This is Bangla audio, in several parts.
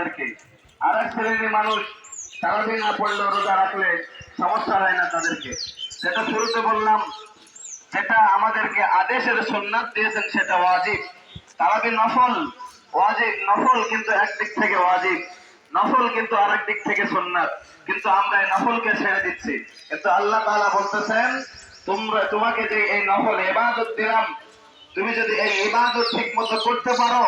তাদেরকে। আর এক শ্রেণির মানুষ সারাদিন না পড়লেও রোজা রাখলে সমস্যা হয় না তাদেরকে। যেটা শুরুতে বললাম, যেটা আমাদেরকে আদেশের সুন্নাত দিয়েছেন সেটা ওয়াজিব। তারাবি নফল, ওয়াজিব, নফল কিন্তু একদিক থেকে ওয়াজিব, নফল কিন্তু আরেক দিক থেকে সুন্নাত। কিন্তু আমরা এই নফলকে ছেড়ে দিচ্ছি। কিন্তু আল্লাহ তাআলা বলতেছেন, তোমরা, তোমাকে যে এই নফল ইবাদত দিলাম, তুমি যদি এই ইবাদত ঠিক মতো করতে পারো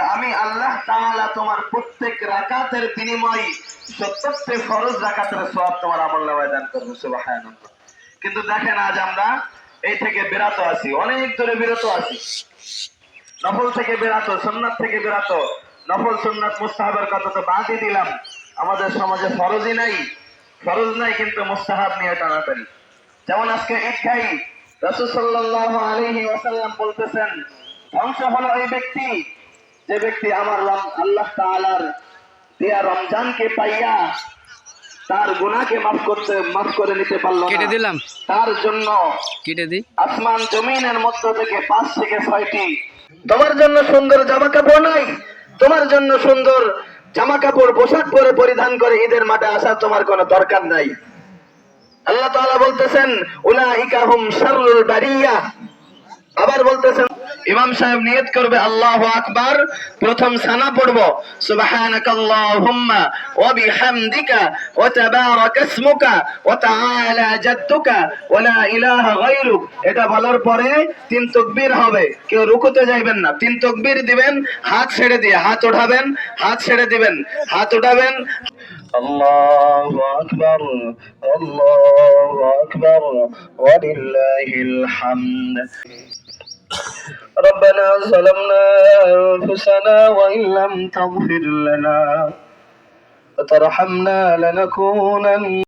আমি আল্লাহ তাআলা তোমার প্রত্যেক রাকাতের বিনিময় সত্তরটি ফরজ রাকাতের সওয়াব তোমার আমল নামায় দান করব, সুবহানাল্লাহ। কিন্তু দেখেন আজ আমরা এই থেকে বিরত আছি, অনেক দূরে বিরত আছি। নফল থেকে বিরত, সুন্নাত থেকে বিরত। নফল, সুন্নাত, মুস্তাহাবের কথা তো বাদই দিলাম। আমাদের সমাজে ফরজই নাই, ফরজ নাই কিন্তু মুস্তাহাব নিয়ে টানাটানি। যেমন আজকে ঈদ খাই, রসুল সাল্লাল্লাহু আলাইহি ওয়াসাল্লাম বলতেছেন, ধ্বংস হলো এই ব্যক্তি যে ব্যক্তি আমার আল্লাহ তাআলার দেয়া রমজানকে পাইয়া তার গুনাহকে মাফ করতে মাফ করে নিতে পারল কেটে দিলাম। তার জন্য কেটে দিই। আসমান জমিনের মধ্য থেকে পাঁচ থেকে ছয়টি তোমার জন্য সুন্দর জামা কাপড় নাই তোমার জন্য সুন্দর জামা কাপড় পোশাক পরে পরিধান করে ঈদের মাঠে আসার তোমার কোনো দরকার নাই। আল্লাহ তাআলা বলতেছেন উলাইকা হুম শাররুল বারিয়া। আবার বলতেছেন ইমাম সাহেব নিয়ত করবে, আল্লাহ আকবার। প্রথম সানা পড়ব, সুবহানাকাল্লাহুম্মা ওয়া বিহামদিকা ওয়া তাবারাক ইসমুকা ওয়া তাআলা জাদ্দুকা ওয়া লা ইলাহা গায়রুক। এটা বলার পরে তিন তাকবীর হবে, কেউ রুকুতে যাইবেন না। তিন তাকবীর দিবেন, হাত ছেড়ে দিয়ে, হাত উঠাবেন হাত ছেড়ে দিবেন, হাত আল্লাহু আকবার আল্লাহু আকবার ওয়া লিল্লাহিল হামদ। ربنا ظلمنا أنفسنا وإن لم تغفر لنا وترحمنا لنكونن